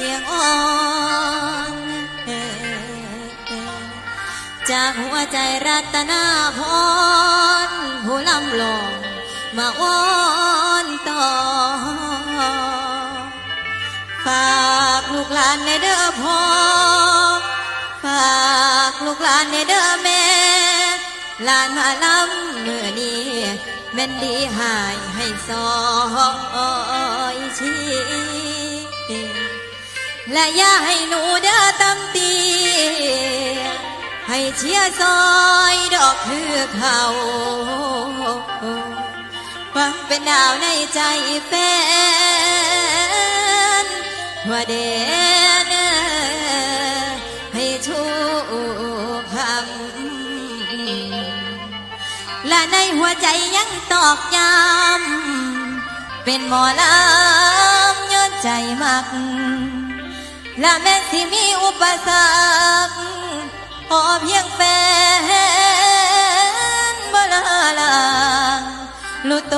ียงอ่อนจากหัวใจรัตนาพรผู้ลำลองมาอ้อนต่อ ฝากลูกหลานในเด้อพ่อ ฝากลูกหลานในเด้อแม่ หลานมาลำเมื่อนี้แม่นดีหายให้ซอยชี และย่าให้หนูเด้อตั้ำตี ให้เชียซอยดอกคือเขาฟังเป็นดาวในใจแฟนหัวเดนให้ทุกคำและในหัวใจยังตอกย้ำเป็นหมอลำย้อนใจมาก และแม้สิมีอุปสรรคขอเพียงแฟนบลาลาลุโต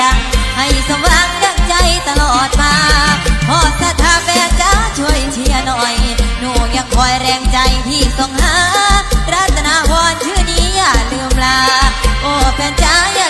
ดัให้สว่างดังใจตลอดมาพอสถาแฟนจ้าช่วยเชียร์หน่อย หนูยังคอยแรงใจที่ส่งหา รัตนาวรชื่อนี้อย่าลืมลา โอ้แฟนจ้าอย่า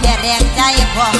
แค่แรงใจพ่อ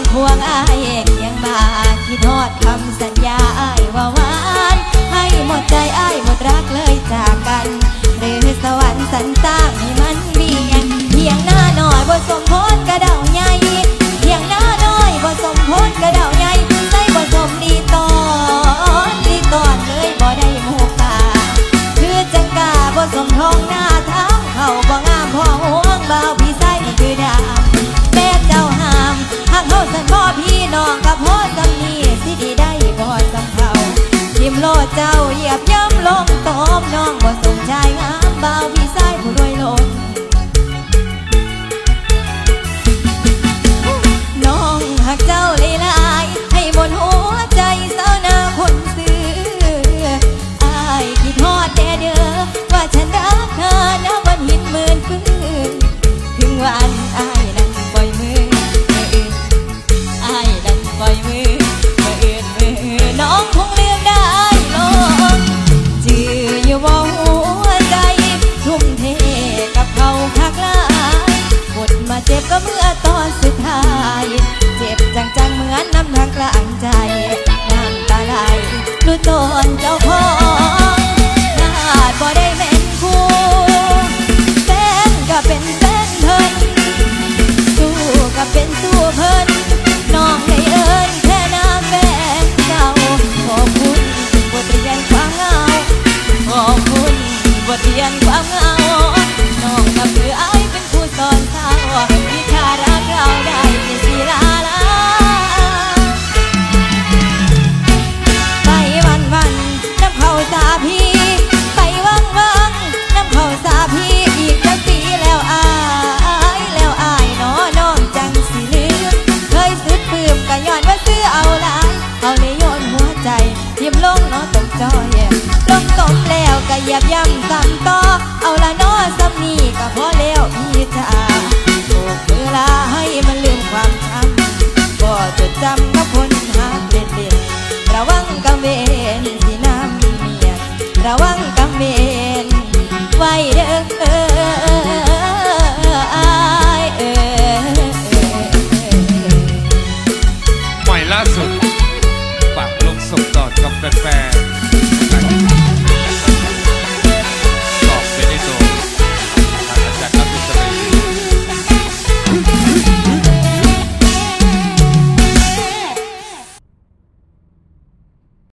นควงอายเองยังมาคิดทอดคำสัญญา ตาโอกเวลาให้มันลืมความช้ำก็จดจำ